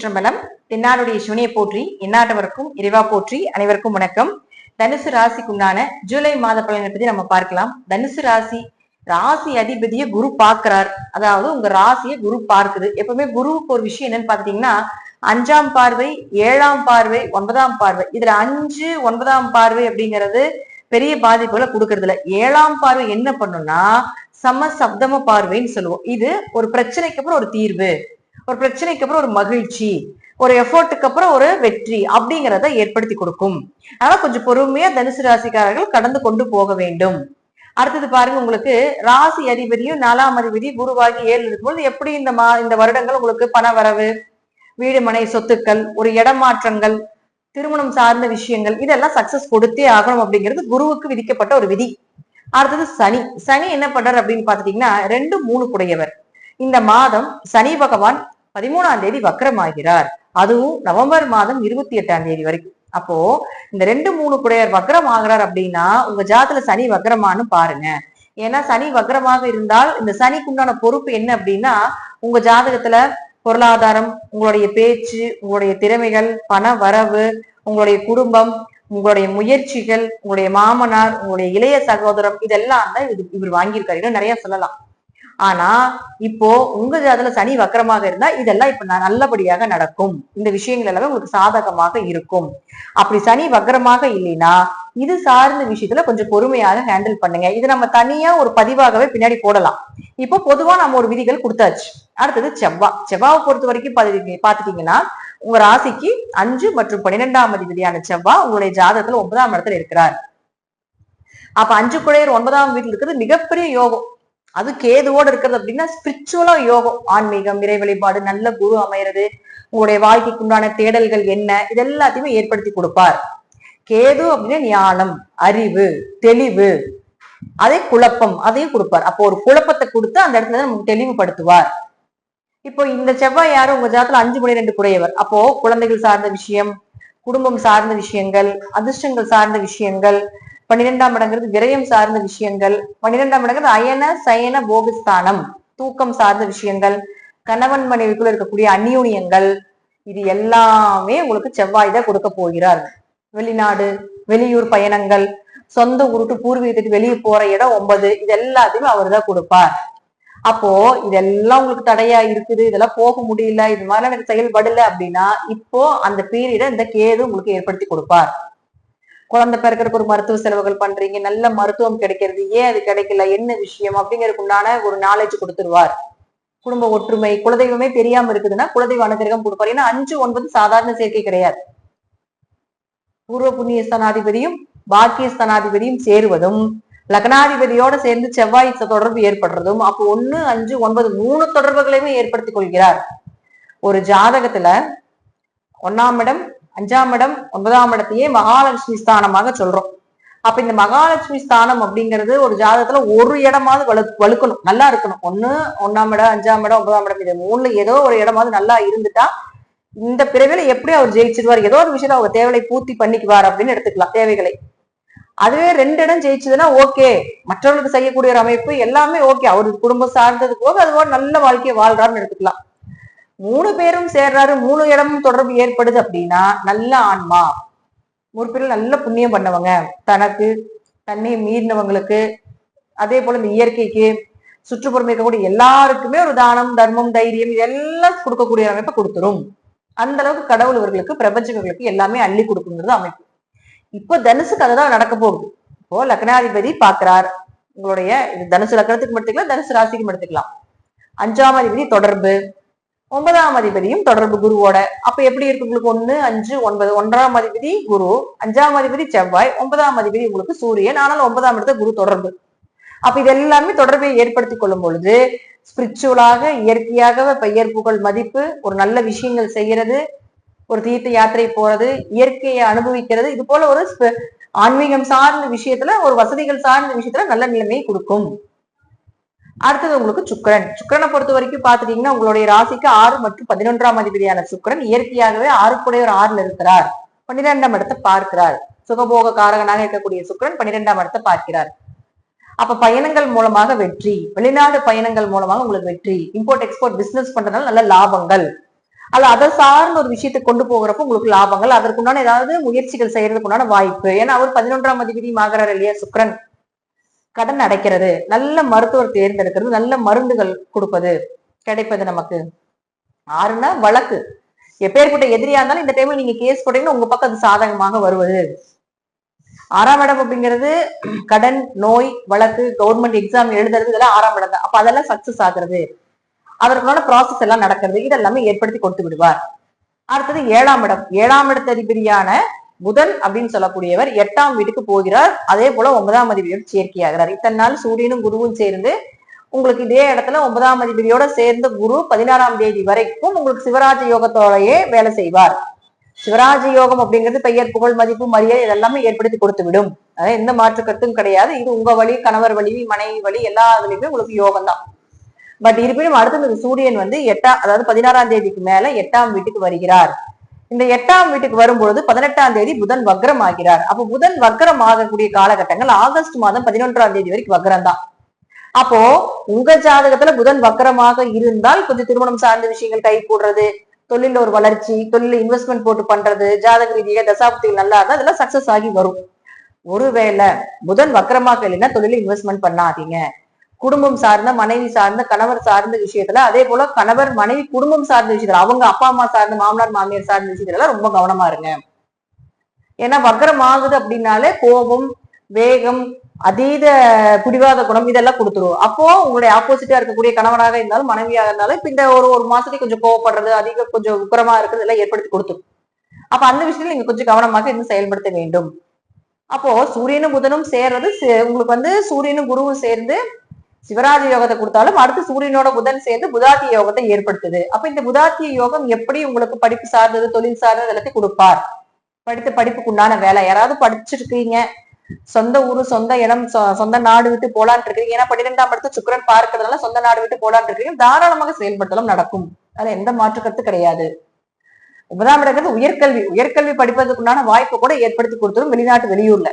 திருச்சிற்றம்பலம் தென்னாடுடைய சிவனையை போற்றி எந்நாட்டவருக்கும் இறைவா போற்றி அனைவருக்கும் வணக்கம். தனுசு ராசிக்குண்டான ஜூலை மாத பலனை பத்தி நம்ம பார்க்கலாம். தனுசு ராசி ராசி அதிபதியை குரு பார்க்கிறார். அதாவது உங்க ராசியை குரு பார்க்குது. எப்பவுமே குருவுக்கு ஒரு விஷயம் என்னன்னு பாத்தீங்கன்னா அஞ்சாம் பார்வை ஏழாம் பார்வை ஒன்பதாம் பார்வை. இதுல அஞ்சு ஒன்பதாம் பார்வை அப்படிங்கிறது பெரிய பாதிப்புகளை கொடுக்கறது இல்ல ஏழாம் பார்வை என்ன பண்ணும்னா சம சப்தம பார்வைன்னு சொல்லுவோம். இது ஒரு பிரச்சனைக்கு அப்புறம் ஒரு தீர்வு. ஒரு பிரச்சனைக்கு அப்புறம் ஒரு மகிழ்ச்சி ஒரு எஃபோர்ட்டுக்கு அப்புறம் ஒரு வெற்றி அப்படிங்கிறத ஏற்படுத்தி கொடுக்கும். அதனால கொஞ்சம் பொறுமையா தனுசு ராசிக்காரர்கள் கடந்து கொண்டு போக வேண்டும். அடுத்தது பாருங்க உங்களுக்கு ராசி அதிபதியும் நாலாம் அதிபதி குருவாகி ஏழு இருக்கும்போது எப்படி இந்த மா இந்த வருடங்கள் உங்களுக்கு பண வரவு வீடு மனை சொத்துக்கள் ஒரு இடமாற்றங்கள் திருமணம் சார்ந்த விஷயங்கள் இதெல்லாம் சக்சஸ் கொடுத்தே ஆகணும் அப்படிங்கிறது குருவுக்கு விதிக்கப்பட்ட ஒரு விதி. அடுத்தது சனி. சனி என்ன பண்றாரு அப்படின்னு பாத்துட்டீங்கன்னா ரெண்டு மூணு குடையவர் இந்த மாதம் சனி பகவான் பதிமூணாம் தேதி வக்கரமாகிறார் அதுவும் நவம்பர் மாதம் இருபத்தி எட்டாம் தேதி வரைக்கும். அப்போ இந்த ரெண்டு மூணு குடையர் வக்கரம் ஆகிறார் அப்படின்னா உங்க ஜாத்துல சனி வக்கரமானு பாருங்க. ஏன்னா சனி வக்கரமாக இருந்தால் இந்த சனிக்கு உண்டான பொறுப்பு என்ன அப்படின்னா உங்க ஜாதகத்துல பொருளாதாரம் உங்களுடைய பேச்சு உங்களுடைய திறமைகள் பண வரவு உங்களுடைய குடும்பம் உங்களுடைய முயற்சிகள் உங்களுடைய மாமனார் உங்களுடைய இளைய சகோதரம் இதெல்லாம் தான் இது இவர் வாங்கியிருக்காரு. இன்னும் நிறைய சொல்லலாம். ஆனா இப்போ உங்க ஜாதத்துல சனி வக்கரமாக இருந்தா இதெல்லாம் இப்ப ந- நல்லபடியாக நடக்கும். இந்த விஷயங்கள் எல்லாமே உங்களுக்கு சாதகமாக இருக்கும். அப்படி சனி வக்கரமாக இல்லைன்னா இது சார்ந்த விஷயத்துல கொஞ்சம் பொறுமையாக ஹேண்டில் பண்ணுங்க. இது நம்ம தனியா ஒரு பதிவாகவே பின்னாடி போடலாம். இப்போ பொதுவா நம்ம ஒரு விதிகள் கொடுத்தாச்சு. அடுத்தது செவ்வா. செவ்வாவை பொறுத்த வரைக்கும் பாத்துட்டீங்கன்னா உங்க ராசிக்கு அஞ்சு மற்றும் பன்னிரெண்டாம் அதிபதியான செவ்வா உங்களுடைய ஜாதகத்துல ஒன்பதாம் இடத்துல இருக்கிறார். அப்ப அஞ்சு குழையர் ஒன்பதாம் வீட்டுல இருக்கிறது மிகப்பெரிய யோகம். அது கேதுவோட இருக்கிறது அப்படின்னா ஸ்பிரிச்சுவலா யோகம் ஆன்மீகம் இறை வழிபாடு நல்ல குரு அமையிறது உங்களுடைய வாழ்க்கைக்கு உண்டான தேடல்கள் என்ன இது எல்லாத்தையுமே ஏற்படுத்தி கொடுப்பார். கேது அப்படின்னா ஞானம் அறிவு தெளிவு அதே குழப்பம் அதையும் கொடுப்பார். அப்போ ஒரு குழப்பத்தை கொடுத்து அந்த இடத்துல நமக்கு தெளிவுபடுத்துவார். இப்போ இந்த செவ்வாய் யாரும் உங்க ஜாதத்துல அஞ்சு மணி ரெண்டு குறையவர். அப்போ குழந்தைகள் சார்ந்த விஷயம் குடும்பம் சார்ந்த விஷயங்கள் அதிர்ஷ்டங்கள் சார்ந்த விஷயங்கள் பன்னிரெண்டாம் இடங்கிறது விரயம் சார்ந்த விஷயங்கள். பன்னிரெண்டாம் இடங்கிறது அயன சயன போகஸ்தானம் தூக்கம் சார்ந்த விஷயங்கள். கணவன் மனைவிக்குள்ள இருக்கக்கூடிய அந்யூனியங்கள். இது எல்லாமே உங்களுக்கு செவ்வாய் தான் கொடுக்க போகிறார். வெளிநாடு வெளியூர் பயணங்கள் சொந்த ஊருட்டு பூர்வீகத்துக்கு வெளியே போற இடம் ஒன்பது. இது எல்லாத்தையுமே அவர் தான் கொடுப்பார். அப்போ இதெல்லாம் உங்களுக்கு தடையா இருக்குது. இதெல்லாம் போக முடியல. இது மாதிரிலாம் எனக்கு செயல்படல அப்படின்னா இப்போ அந்த பீரியட இந்த கேது உங்களுக்கு ஏற்படுத்தி கொடுப்பார். குழந்தை பிறக்கிறதுக்கு ஒரு மருத்துவ செலவுகள் பண்றீங்க நல்ல மருத்துவம் கிடைக்கிறது ஏன் அது கிடைக்கல என்ன விஷயம் அப்படிங்கறதுக்கு உண்டான ஒரு நாலேஜ் கொடுத்துருவார். குடும்ப ஒற்றுமை குலதெய்வமே தெரியாம இருக்குதுன்னா குலதெய்வ அனுகிரகம் கொடுப்பார். ஏன்னா அஞ்சு ஒன்பது சாதாரண சேர்க்கை கிடையாது. பூர்வ புண்ணிய ஸ்தானாதிபதியும் பாக்கிய ஸ்தானாதிபதியும் சேருவதும் லக்னாதிபதியோட சேர்ந்து செவ்வாய் தொடர்பு ஏற்படுறதும் அப்போ ஒண்ணு அஞ்சு ஒன்பது மூணு தொடர்புகளையுமே ஏற்படுத்திக் கொள்கிறார். ஒரு ஜாதகத்துல ஒன்னாம் இடம் அஞ்சாம் இடம் ஒன்பதாம் இடத்தையே மகாலட்சுமி ஸ்தானமாக சொல்றோம். அப்ப இந்த மகாலட்சுமி ஸ்தானம் அப்படிங்கிறது ஒரு ஜாதகத்துல ஒரு இடமாவது வலு வலுக்கணும். நல்லா இருக்கணும். ஒண்ணு ஒன்னாம் இடம் அஞ்சாம் இடம் ஒன்பதாம் இடம் இது மூணுல ஏதோ ஒரு இடமாவது நல்லா இருந்துட்டா இந்த பிறவில எப்படி அவர் ஜெயிச்சிருவார்? ஏதோ ஒரு விஷயத்த அவர் தேவையை பூர்த்தி பண்ணிக்குவார் அப்படின்னு எடுத்துக்கலாம் தேவைகளை. அதுவே ரெண்டு இடம் ஜெயிச்சதுன்னா ஓகே. மற்றவர்களுக்கு செய்யக்கூடிய ஒரு அமைப்பு எல்லாமே ஓகே. அவருக்கு குடும்பம் சார்ந்தது போக அதுவோட நல்ல வாழ்க்கையை வாழ்றாருன்னு எடுத்துக்கலாம். மூணு பேரும் சேர்றாரு மூணு இடமும் தொடர்பு ஏற்படுது அப்படின்னா நல்ல ஆன்மா. முற்பிரில் நல்ல புண்ணியம் பண்ணவங்க தனக்கு தன்னை மீறினவங்களுக்கு அதே போல இந்த இயற்கைக்கு சுற்றுப்புறம் இருக்கக்கூடிய எல்லாருக்குமே ஒரு தானம் தர்மம் தைரியம் இதெல்லாம் கொடுக்கக்கூடிய அமைப்பை கொடுத்துரும். அந்த அளவுக்கு கடவுள் இவர்களுக்கு பிரபஞ்சங்களுக்கு எல்லாமே அள்ளி கொடுக்குங்கிறது அமைப்பு. இப்போ தனுசுக்கு அதுதான் நடக்க போகுது. இப்போ லக்னாதிபதி பாக்குறார் உங்களுடைய இது தனுசு லக்னத்துக்கு எடுத்துக்கலாம் தனுசு ராசிக்கும் எடுத்துக்கலாம். அஞ்சாம் அதிபதி தொடர்பு. ஒன்பதாம் அதிபதியும் தொடர்பு குருவோட. அப்ப எப்படி இருக்கு உங்களுக்கு ஒண்ணு அஞ்சு ஒன்பது? ஒன்றாம் அதிபதி குரு அஞ்சாம் அதிபதி செவ்வாய் ஒன்பதாம் அதிபதி உங்களுக்கு சூரியன் ஆனால் ஒன்பதாம் இடத்த குரு தொடர்பு. அப்ப இது எல்லாமே தொடர்பை ஏற்படுத்தி கொள்ளும் பொழுது ஸ்பிரிச்சுவலாக இயற்கையாகவே பெயர் புகழ் மதிப்பு ஒரு நல்ல விஷயங்கள் செய்யறது ஒரு தீர்த்த யாத்திரை போறது இயற்கையை அனுபவிக்கிறது இது போல ஒரு ஆன்மீகம் சார்ந்த விஷயத்துல ஒரு வசதிகள் சார்ந்த விஷயத்துல நல்ல நிலைமையை கொடுக்கும். அடுத்தது உங்களுக்கு சுக்கிரன். சுக்கிரனை பொறுத்த வரைக்கும் பாத்துட்டீங்கன்னா உங்களுடைய ராசிக்கு ஆறு மற்றும் பதினொன்றாம் அதிபதியான சுக்கிரன் இயற்கையாகவே ஆறுக்குடைய ஒரு ஆறுல இருக்கிறார். பன்னிரெண்டாம் இடத்தை பார்க்கிறார். சுகபோக காரகனாக இருக்கக்கூடிய சுக்கிரன் பன்னிரெண்டாம் இடத்தை பார்க்கிறார். அப்ப பயணங்கள் மூலமாக வெற்றி. வெளிநாடு பயணங்கள் மூலமாக உங்களுக்கு வெற்றி. இம்போர்ட் எக்ஸ்போர்ட் பிசினஸ் பண்றதுனால நல்ல லாபங்கள். அல்ல அதை சார்ந்த ஒரு விஷயத்தை கொண்டு போகிறப்போ உங்களுக்கு லாபங்கள். அதற்குண்டான ஏதாவது முயற்சிகள் செய்யறதுக்குண்டான வாய்ப்பு. ஏன்னா அவர் பதினொன்றாம் அதிபதி ஆகிறார் இல்லையா சுக்கரன்? கடன் அடைக்கிறது நல்ல மருத்துவர் தேர்ந்தெடுக்கிறது நல்ல மருந்துகள் கொடுப்பது கிடைப்பது நமக்கு. ஆறுனா வழக்கு. எப்பேற்பட்ட எதிரியா இருந்தாலும் இந்த டைம்ல நீங்க கேஸ் போட்டீங்கன்னா உங்க பக்கம் அது சாதகமாக வருவது. ஆறாம் இடம் அப்படிங்கிறது கடன் நோய் வழக்கு கவர்மெண்ட் எக்ஸாம் எழுதுறது இதெல்லாம் ஆறாம் இடம் தான். அப்ப அதெல்லாம் சக்சஸ் ஆகுறது. அதற்கான ப்ராசஸ் எல்லாம் நடக்கிறது. இதெல்லாமே ஏற்படுத்தி கொடுத்து விடுவார். அடுத்தது ஏழாம் இடம். ஏழாம் இடத்த அதிபதியான புதன் அப்படின்னு சொல்லக்கூடியவர் எட்டாம் வீட்டுக்கு போகிறார். அதே போல ஒன்பதாம் அதிபதியோடு சேர்க்கையாகிறார். இத்தனை நாள் சூரியனும் குருவும் சேர்ந்து உங்களுக்கு இதே இடத்துல ஒன்பதாம் அதிபதியோட சேர்ந்த குரு பதினாறாம் தேதி வரைக்கும் உங்களுக்கு சிவராஜ யோகத்தோடயே வேலை செய்வார். சிவராஜ யோகம் அப்படிங்கிறது பெயர் புகழ் மதிப்பு மரியாதை இதெல்லாமே ஏற்படுத்தி கொடுத்து விடும் அதாவது எந்த மாற்று கருத்தும் கிடையாது. இது உங்க வழி கணவர் வழி மனைவி வழி எல்லா இதுலயுமே உங்களுக்கு யோகம் தான். பட் இருப்பினும் அடுத்து இந்த சூரியன் வந்து எட்டாம் அதாவது பதினாறாம் தேதிக்கு மேல எட்டாம் வீட்டுக்கு வருகிறார். இந்த எட்டாம் வீட்டுக்கு வரும்பொழுது பதினெட்டாம் தேதி புதன் வக்ரம் ஆகிறார் அப்போ புதன் வக்ரம் ஆகக்கூடிய காலகட்டங்கள் ஆகஸ்ட் மாதம் பதினொன்றாம் தேதி வரைக்கும் வக்ரம் தான் அப்போ உங்க ஜாதகத்துல புதன் வக்கரமாக இருந்தால் கொஞ்சம் திருமணம் சார்ந்த விஷயங்கள் கை போடுறது தொழில ஒரு வளர்ச்சி தொழில இன்வெஸ்ட்மெண்ட் போட்டு பண்றது ஜாதக ரீதியாக தசாப்திகள் நல்லா இருந்தா அதெல்லாம் சக்சஸ் ஆகி வரும். ஒருவேளை புதன் வக்கரமாக இல்லைன்னா தொழில இன்வெஸ்ட்மெண்ட் பண்ணாதீங்க. குடும்பம் சார்ந்த மனைவி சார்ந்த கணவர் சார்ந்த விஷயத்துல அதே போல கணவர் மனைவி குடும்பம் சார்ந்த விஷயத்துல அவங்க அப்பா அம்மா சார்ந்த மாமனார் மாமியார் சார்ந்த விஷயத்துல ரொம்ப கவனமா இருங்க. ஏன்னா வக்கரம் ஆகுது அப்படின்னாலே கோபம் வேகம் அதீத பிடிவாத குணம் இதெல்லாம் கொடுத்துரும். அப்போ உங்களுடைய ஆப்போசிட்டா இருக்கக்கூடிய கணவனாக இருந்தாலும் மனைவியாக இருந்தாலும் இப்ப இந்த ஒரு ஒரு மாசத்துக்கு கொஞ்சம் கோவப்படுறது அதிக கொஞ்சம் உக்கரமா இருக்கிறது எல்லாம் ஏற்படுத்தி கொடுத்துரும். அப்ப அந்த விஷயத்துல நீங்க கொஞ்சம் கவனமாக இன்னும் செயல்படுத்த வேண்டும். அப்போ சூரியனும் புதனும் சேர்றது சே- உங்களுக்கு வந்து சூரியனும் குருவும் சேர்ந்து சிவராஜ யோகத்தை கொடுத்தாலும் அடுத்து சூரியனோட புதன் சேர்ந்து புதாத்திய யோகத்தை ஏற்படுத்துது. அப்ப இந்த புதாத்திய யோகம் எப்படி உங்களுக்கு படிப்பு சார்ந்தது தொழில் சார்ந்தது எல்லாத்தையும் கொடுப்பார். படித்த படிப்புக்குண்டான வேலை. யாராவது படிச்சிருக்கீங்க. சொந்த ஊரு சொந்த இடம் சொ- சொந்த நாடு விட்டு போலான் இருக்கீங்க. ஏன்னா பன்னிரெண்டாம் இடத்து சுக்கரன் பார்க்கறதுனால சொந்த நாடு விட்டு போலான் இருக்கீங்க. தாராளமாக செயல்படுத்தலாம் நடக்கும். அதுல எந்த மாற்று கருத்து கிடையாது. ஒன்பதாம் இடங்கிறது உயர்கல்வி. உயர்கல்வி படிப்பதற்குண்டான வாய்ப்பு கூட ஏற்படுத்தி கொடுத்துரும் வெளிநாட்டு வெளியூர்ல.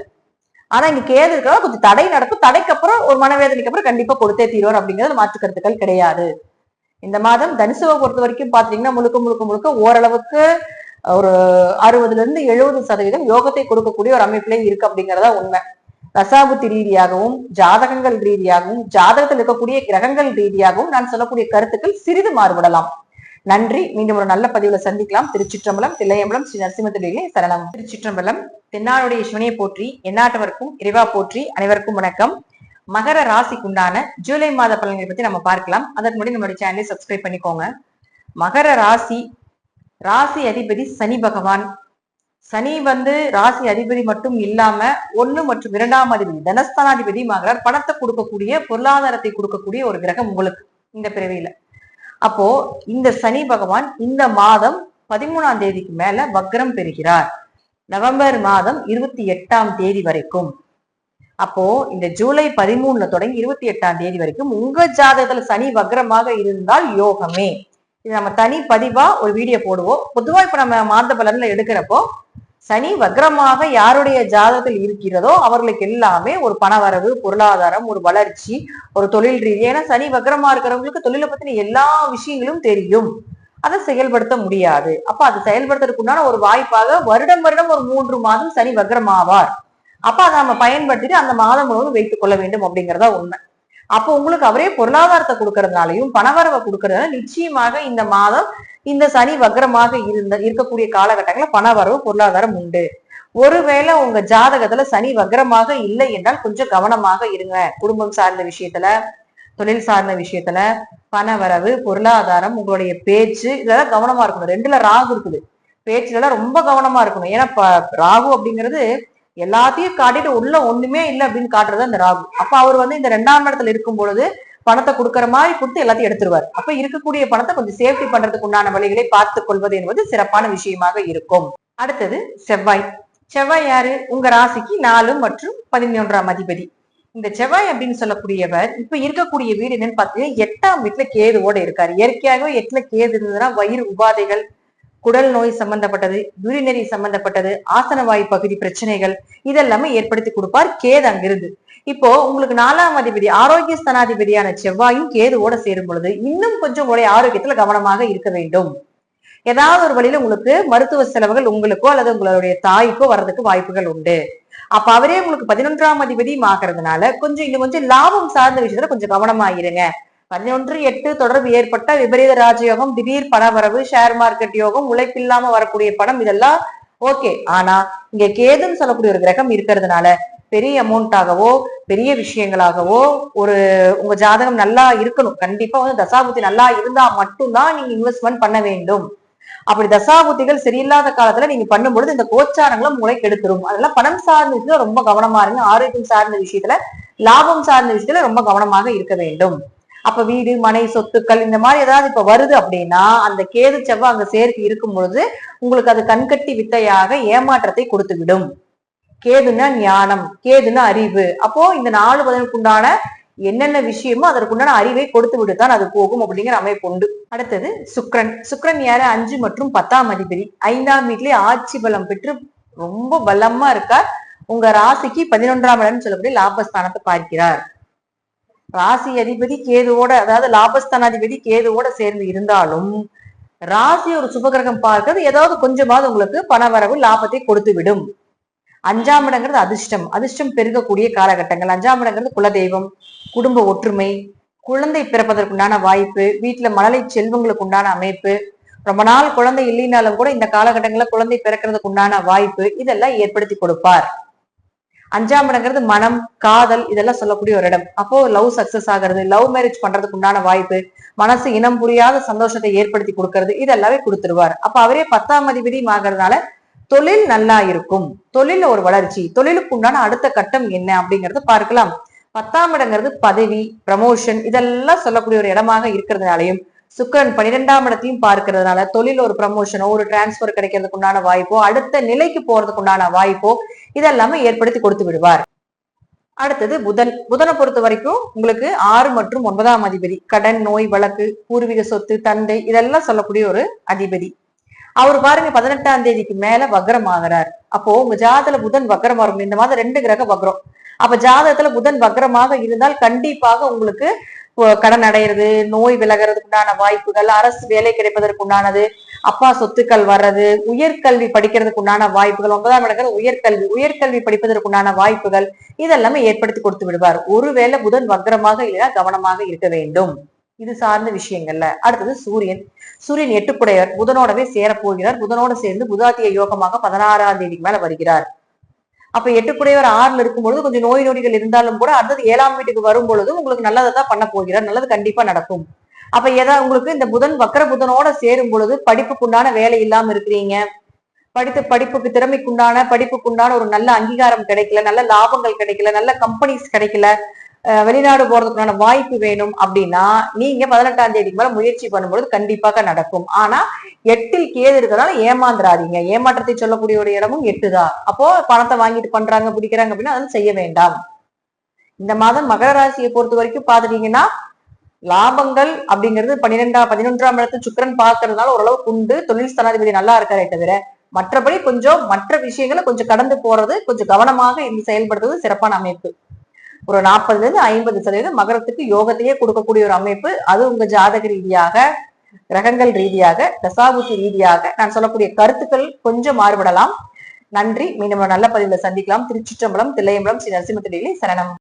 ஆனா இங்க கேது இருக்கிறதா கொஞ்சம் தடை நடக்கும் தடைக்கு அப்புறம் ஒரு மனவேதனைக்கு அப்புறம் கண்டிப்பா கொடுத்தே தீர்வார் அப்படிங்கிறது மாற்று கருத்துக்கள் கிடையாது. இந்த மாதம் தனுசுவை பொறுத்த வரைக்கும் பாத்தீங்கன்னா முழுக்க முழுக்க முழுக்க ஓரளவுக்கு ஒரு அறுபதுல இருந்து எழுபது சதவீதம் யோகத்தை கொடுக்கக்கூடிய ஒரு அமைப்புல இருக்கு அப்படிங்கறதா உண்மை. ரசாபுத்தி ரீதியாகவும் ஜாதகங்கள் ரீதியாகவும் ஜாதகத்தில் இருக்கக்கூடிய கிரகங்கள் ரீதியாகவும் நான் சொல்லக்கூடிய கருத்துக்கள் சிறிது மாறுபடலாம். நன்றி. மீண்டும் ஒரு நல்ல பதிவுல சந்திக்கலாம். திருச்சிற்றம்பலம் தில்லையம்பலம் ஸ்ரீ நரசிம்மத்திலே சரணம். திருச்சிற்றம்பலம் தென்னாடுடைய சிவனையை போற்றி எந்நாட்டவருக்கும் இறைவா போற்றி அனைவருக்கும் வணக்கம். மகர ராசிக்குண்டான ஜூலை மாத பலன்களை பத்தி நம்ம பார்க்கலாம். அதற்கு முன்னாடி நம்மளுடைய சேனலை சப்ஸ்கிரைப் பண்ணிக்கோங்க. மகர ராசி ராசி அதிபதி சனி பகவான். சனி வந்து ராசி அதிபதி மட்டும் இல்லாம ஒன்னு மற்றும் இரண்டாம் அதிபதி தனஸ்தானாதிபதி ஆகிறார் பணத்தை கொடுக்கக்கூடிய பொருளாதாரத்தை கொடுக்கக்கூடிய ஒரு கிரகம் உங்களுக்கு இந்த பிறவியில. அப்போ இந்த சனி பகவான் இந்த மாதம் பதிமூணாம் தேதிக்கு மேல வக்ரம் பெறுகிறார். நவம்பர் மாதம் இருபத்தி எட்டாம் தேதி வரைக்கும். அப்போ இந்த ஜூலை பதிமூணுல தொடங்கி இருபத்தி எட்டாம் தேதி வரைக்கும் உங்க ஜாதகத்துல சனி வக்ரமாக இருந்தால் யோகமே. இது நம்ம தனி பதிவா ஒரு வீடியோ போடுவோம். பொதுவா இப்ப நம்ம மாத பலன்ல எடுக்கிறப்போ சனி வக்ரமாக யாருடைய ஜாதகத்தில் இருக்கிறதோ அவர்களுக்கு எல்லாமே ஒரு பணவரவு பொருளாதாரம் ஒரு வளர்ச்சி ஒரு தொழில் ரீதி. ஏன்னா சனி வக்ரமா இருக்கிறவங்களுக்கு தொழிலை பத்தின எல்லா விஷயங்களும் தெரியும். அதை செயல்படுத்த முடியாது. அப்ப அதை செயல்படுத்துறதுக்குண்டான ஒரு வாய்ப்பாக வருடம் வருடம் ஒரு மூன்று மாதம் சனி வக்ரமாவார். அப்ப அதை நம்ம பயன்படுத்திட்டு அந்த மாதம் முழுவதும் வைத்துக் கொள்ள வேண்டும் அப்படிங்கறதா உண்மை. அப்போ உங்களுக்கு அவரே பொருளாதாரத்தை கொடுக்கறதுனாலையும் பணவரவை கொடுக்கறதுனால நிச்சயமாக இந்த மாதம் இந்த சனி வக்ரமாக இருந்த இருக்கக்கூடிய காலகட்டங்களில் பணவரவு பொருளாதாரம் உண்டு. ஒருவேளை உங்க ஜாதகத்துல சனி வக்ரமாக இல்லை என்றால் கொஞ்சம் கவனமாக இருங்க. குடும்பம் சார்ந்த விஷயத்துல தொழில் சார்ந்த விஷயத்துல பணவரவு பொருளாதாரம் உங்களுடைய பேச்சு இதெல்லாம் கவனமா இருக்கணும். ரெண்டுல ராகு இருக்குது. பேச்சுல ரொம்ப கவனமா இருக்கணும். ஏன்னா ப- ராகு அப்படிங்கிறது எல்லாத்தையும் காட்டிட்டு உள்ள ஒண்ணுமே இல்லை அப்படின்னு காட்டுறது அந்த ராகு. அப்ப அவர் வந்து இந்த ரெண்டாம் இடத்துல இருக்கும் பொழுது பணத்தை கொடுக்கற மாதிரி கொடுத்து எல்லாத்தையும் எடுத்துருவார். அப்ப இருக்கக்கூடிய பணத்தை கொஞ்சம் சேஃப்டி பண்றதுக்கு உண்டான வழிகளை பார்த்துக் கொள்வது என்பது சிறப்பான விஷயமாக இருக்கும். அடுத்தது செவ்வாய். செவ்வாய் யாரு? உங்க ராசிக்கு நாலு மற்றும் பதினொன்றாம் அதிபதி. இந்த செவ்வாய் அப்படின்னு சொல்லக்கூடியவர் இப்ப இருக்கக்கூடிய வீடு என்னன்னு பாத்தீங்கன்னா எட்டாம் வீட்டுல கேதுவோட இருக்காரு. இயற்கையாகவே எட்டுல கேது இருந்ததுன்னா வயிறு உபாதைகள் குடல் நோய் சம்பந்தப்பட்டது யூரினரி சம்பந்தப்பட்டது ஆசனவாய் பகுதி பிரச்சனைகள் இதெல்லாமே ஏற்படுத்தி கொடுப்பார் கேது அங்கிருந்து. இப்போ உங்களுக்கு நாலாம் அதிபதி ஆரோக்கிய ஸ்தானாதிபதியான செவ்வாயும் கேதுவோட சேரும் பொழுது இன்னும் கொஞ்சம் உங்களுடைய ஆரோக்கியத்துல கவனமாக இருக்க வேண்டும். ஏதாவது ஒரு வழியில உங்களுக்கு மருத்துவ செலவுகள் உங்களுக்கோ அல்லது உங்களுடைய தாய்க்கோ வர்றதுக்கு வாய்ப்புகள் உண்டு. அப்ப அவரே உங்களுக்கு பதினொன்றாம் அதிபதியும் ஆகிறதுனால கொஞ்சம் இன்னும் கொஞ்சம் லாபம் சார்ந்த விஷயத்துல கொஞ்சம் கவனமா இருங்க. பதினொன்று எட்டு தொடர்பு ஏற்பட்ட விபரீத ராஜயோகம் திடீர் பணவரவு ஷேர் மார்க்கெட் யோகம் உழைப்பில்லாம வரக்கூடிய பணம் இதெல்லாம் ஓகே ஆனா இங்க கேதுன்னு சொல்லக்கூடிய ஒரு கிரகம் இருக்கிறதுனால பெரிய அமௌண்ட்டாகவோ பெரிய விஷயங்களாகவோ ஒரு உங்க ஜாதகம் நல்லா இருக்கணும். கண்டிப்பா வந்து தசாபுத்தி நல்லா இருந்தா மட்டும்தான் நீங்க இன்வெஸ்ட்மெண்ட் பண்ண வேண்டும். அப்படி தசாபுத்திகள் சரியில்லாத காலத்துல நீங்க பண்ணும்பொழுது இந்த கோச்சாரங்களும் உங்களை கெடுத்துரும். அதெல்லாம் பணம் சார்ந்த விஷயத்துல ரொம்ப கவனமா இருங்க. ஆரோக்கியம் சார்ந்த விஷயத்துல லாபம் சார்ந்த விஷயத்துல ரொம்ப கவனமாக இருக்க வேண்டும். அப்ப வீடு மனை சொத்துக்கள் இந்த மாதிரி ஏதாவது இப்ப வருது அப்படின்னா அந்த கேது செவ்வாய் அங்க சேர்க்கை இருக்கும் பொழுது உங்களுக்கு அது கண்கட்டி வித்தையாக ஏமாற்றத்தை கொடுத்து விடும் கேதுன்னா ஞானம் கேதுன்னா அறிவு. அப்போ இந்த நாலு பதினுக்கு உண்டான என்னென்ன விஷயமோ அதற்குண்டான அறிவை கொடுத்து விட்டுதான் அது போகும் அப்படிங்கிற அமைப்பு உண்டு. அடுத்தது சுக்ரன். சுக்ரன் யாரு? அஞ்சு மற்றும் பத்தாம் அதிபதி. ஐந்தாம் வீட்டிலே ஆட்சி பலம் பெற்று ரொம்ப பலமா இருக்கார். உங்க ராசிக்கு பதினொன்றாம் இடம்னு சொல்லக்கூடிய லாபஸ்தானத்தை பார்க்கிறார். ராசி அதிபதி கேதுவோட அதாவது லாபஸ்தானாதிபதி கேதுவோட சேர்ந்து இருந்தாலும் ராசி ஒரு சுபகிரகம் பார்க்கிறது ஏதாவது கொஞ்சமாவது உங்களுக்கு பணவரவு லாபத்தை கொடுத்து விடும் அஞ்சாம் இடங்கிறது அதிர்ஷ்டம். அதிர்ஷ்டம் பெருகக்கூடிய காலகட்டங்கள். அஞ்சாம் இடங்கிறது குலதெய்வம் குடும்ப ஒற்றுமை குழந்தை பிறப்பதற்குண்டான வாய்ப்பு வீட்டுல மழலை செல்வங்களுக்கு உண்டான அமைப்பு ரொம்ப நாள் குழந்தை இல்லைனாலும் கூட இந்த காலகட்டங்களில் குழந்தை பிறக்கிறதுக்கு உண்டான வாய்ப்பு இதெல்லாம் ஏற்படுத்தி கொடுப்பார். அஞ்சாம் இடங்கிறது மனம் காதல் இதெல்லாம் சொல்லக்கூடிய ஒரு இடம். அப்போ லவ் சக்சஸ் ஆகிறது லவ் மேரேஜ் பண்றதுக்கு உண்டான வாய்ப்பு மனசு இனம் புரியாத சந்தோஷத்தை ஏற்படுத்தி கொடுக்கறது இதெல்லாமே கொடுத்துருவார். அப்ப அவரே பத்தாம் அதிபதியும் ஆகிறதுனால தொழில் நல்லா இருக்கும். தொழில ஒரு வளர்ச்சி தொழிலுக்கு உண்டான அடுத்த கட்டம் என்ன அப்படிங்கறத பார்க்கலாம். பத்தாம் இடங்கிறது பதவி ப்ரமோஷன் இதெல்லாம் சொல்லக்கூடிய ஒரு இடமாக இருக்கிறதுனாலையும் சுக்கரன் பன்னிரெண்டாம் இடத்தையும் பார்க்கறதுனால தொழில் ஒரு ப்ரமோஷனோ ஒரு டிரான்ஸ்பர் கிடைக்கிறதுக்கு உண்டான வாய்ப்போ அடுத்த நிலைக்கு போறதுக்கு உண்டான வாய்ப்போ இதெல்லாமே ஏற்படுத்தி கொடுத்து விடுவார். அடுத்தது புதன். புதனை பொறுத்த வரைக்கும் உங்களுக்கு ஆறு மற்றும் ஒன்பதாம் அதிபதி. கடன் நோய் வழக்கு பூர்வீக சொத்து தந்தை இதெல்லாம் சொல்லக்கூடிய ஒரு அதிபதி. அவர் பாருங்க பதினெட்டாம் தேதிக்கு மேல வக்ரம் ஆகிறார். அப்போ உங்க ஜாதத்துல புதன் வக்ரமா இருக்கும் இந்த மாதம் ரெண்டு கிரக வக்ரம். அப்ப ஜாதகத்துல புதன் வக்ரமாக இருந்தால் கண்டிப்பாக உங்களுக்கு கடன் அடையிறது நோய் விலகிறதுக்கு உண்டான வாய்ப்புகள் அரசு வேலை கிடைப்பதற்கு உண்டானது அப்பா சொத்துக்கள் வர்றது உயர்கல்வி படிக்கிறதுக்கு உண்டான வாய்ப்புகள் ஒன்பதாம் இடங்கள் உயர்கல்வி உயர்கல்வி படிப்பதற்கு உண்டான வாய்ப்புகள் இதெல்லாமே ஏற்படுத்தி கொடுத்து விடுவார். ஒருவேளை புதன் வக்ரமாக இல்லைன்னா கவனமாக இருக்க வேண்டும். இது சார்ந்த விஷயங்கள்ல. அடுத்தது சூரியன். சூரியன் எட்டுக்குடையவர் புதனோடவே சேரப்போகிறார். புதனோட சேர்ந்து புதாத்திய யோகமாக பதினாறாம் தேதிக்கு மேல வருகிறார். அப்ப எட்டுக்குடையவர் ஆறுல இருக்கும் பொழுது கொஞ்சம் நோய் நொடிகள் இருந்தாலும் கூட அடுத்தது ஏழாம் வீட்டுக்கு வரும் பொழுது உங்களுக்கு நல்லதை தான் பண்ண போகிறார். நல்லது கண்டிப்பா நடக்கும். அப்ப ஏதாவது உங்களுக்கு இந்த புதன் வக்கர புதனோட சேரும் பொழுது படிப்புக்குண்டான வேலை இல்லாம இருக்கிறீங்க. படித்த படிப்புக்கு திறமைக்குண்டான படிப்புக்குண்டான ஒரு நல்ல அங்கீகாரம் கிடைக்கல நல்ல லாபங்கள் கிடைக்கல நல்ல கம்பெனிஸ் கிடைக்கல வெளிநாடு போறதுக்குண்டான வாய்ப்பு வேணும் அப்படின்னா நீங்க பதினெட்டாம் தேதிக்கு மேல முயற்சி பண்ணும்பொழுது கண்டிப்பாக நடக்கும். ஆனா எட்டில் கேது இருக்கிறதால ஏமாந்துடாதீங்க ஏமாற்றத்தை சொல்லக்கூடிய ஒரு இடமும் எட்டுதான் அப்போ பணத்தை வாங்கிட்டு பண்றாங்க பிடிக்கிறாங்க அப்படின்னா அதெல்லாம் செய்ய வேண்டாம். இந்த மாதம் மகர ராசியை பொறுத்த வரைக்கும் பாத்துட்டீங்கன்னா லாபங்கள் அப்படிங்கிறது பன்னிரெண்டாம் பதினொன்றாம் இடத்து சுக்கரன் பார்க்கறதுனால ஓரளவுக்கு உண்டு. தொழில் ஸ்தானாதிபதி நல்லா இருக்காரே தவிர மற்றபடி கொஞ்சம் மற்ற விஷயங்களை கொஞ்சம் கடந்து போறது கொஞ்சம் கவனமாக இருந்து செயல்படுறது சிறப்பான அமைப்பு. ஒரு நாற்பதுல இருந்து ஐம்பது சதவீதம் மகரத்துக்கு யோகத்தையே கொடுக்கக்கூடிய ஒரு அமைப்பு. அது உங்க ஜாதக ரீதியாக கிரகங்கள் ரீதியாக தசாபுத்தி ரீதியாக நான் சொல்லக்கூடிய கருத்துக்கள் கொஞ்சம் மாறுபடலாம். நன்றி. மீண்டும் நல்ல பதிவில் சந்திக்கலாம். திருச்சிற்றம்பலம் தில்லையம்பலம் ஸ்ரீ நரசிம்ம சரணம்.